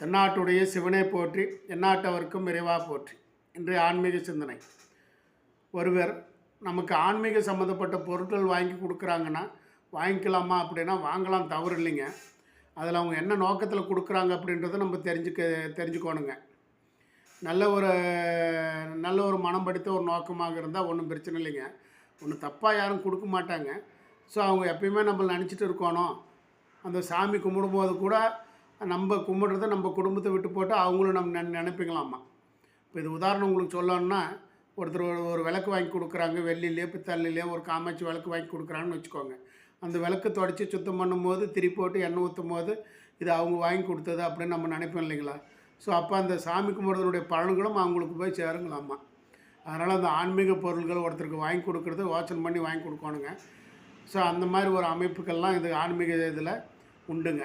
தென்னாட்டுடைய சிவனை போற்றி எந்நாட்டவர்க்கும் இறைவா போற்றி. இன்றைய ஆன்மீக சிந்தனை. ஒருவர் நமக்கு ஆன்மீக சம்மந்தப்பட்ட பொருட்கள் வாங்கி கொடுக்குறாங்கன்னா வாங்கிக்கலாமா அப்படின்னா வாங்கலாம் தவறு இல்லைங்க அதில் அவங்க என்ன நோக்கத்தில் கொடுக்குறாங்க அப்படின்றத நம்ம தெரிஞ்சுக்க தெரிஞ்சுக்கோணுங்க. நல்ல ஒரு நல்ல ஒரு மனம் படித்த ஒரு நோக்கமாக இருந்தால் ஒன்றும் பிரச்சனை இல்லைங்க. ஒன்றும் தப்பாக யாரும் கொடுக்க மாட்டாங்க. ஸோ அவங்க எப்பயுமே நம்ம நினச்சிட்டு இருக்கணும். அந்த சாமி கும்பிடும்போது கூட நம்ம கும்பிட்றத நம்ம குடும்பத்தை விட்டு போட்டு அவங்களும் நம்ம நினை நினைப்பீங்களாம்மா. இப்போ இது உதாரணம் உங்களுக்கு சொல்லணும்னா ஒருத்தர் ஒரு ஒரு விளக்கு வாங்கி கொடுக்குறாங்க வெள்ளிலேயோ பித்தள்ளிலேயோ ஒரு காமாட்சி விளக்கு வாங்கி கொடுக்குறாங்கன்னு வச்சுக்கோங்க. அந்த விளக்கு தொடச்சி சுத்தம் பண்ணும்போது திரி போட்டு எண்ணெய் ஊற்றும் போது இது அவங்க வாங்கி கொடுத்தது அப்படின்னு நம்ம நினைப்போம் இல்லைங்களா? ஸோ அப்போ அந்த சாமி கும்பிட்றதுடைய பலன்களும் அவங்களுக்கு போய் சேருங்களாம்மா. அதனால் அந்த ஆன்மீக பொருள்கள் ஒருத்தருக்கு வாங்கி கொடுக்குறது வாட்சன் பண்ணி வாங்கி கொடுக்கணுங்க. ஸோ அந்த மாதிரி ஒரு அமைப்புகள்லாம் இது ஆன்மீக இதில் உண்டுங்க.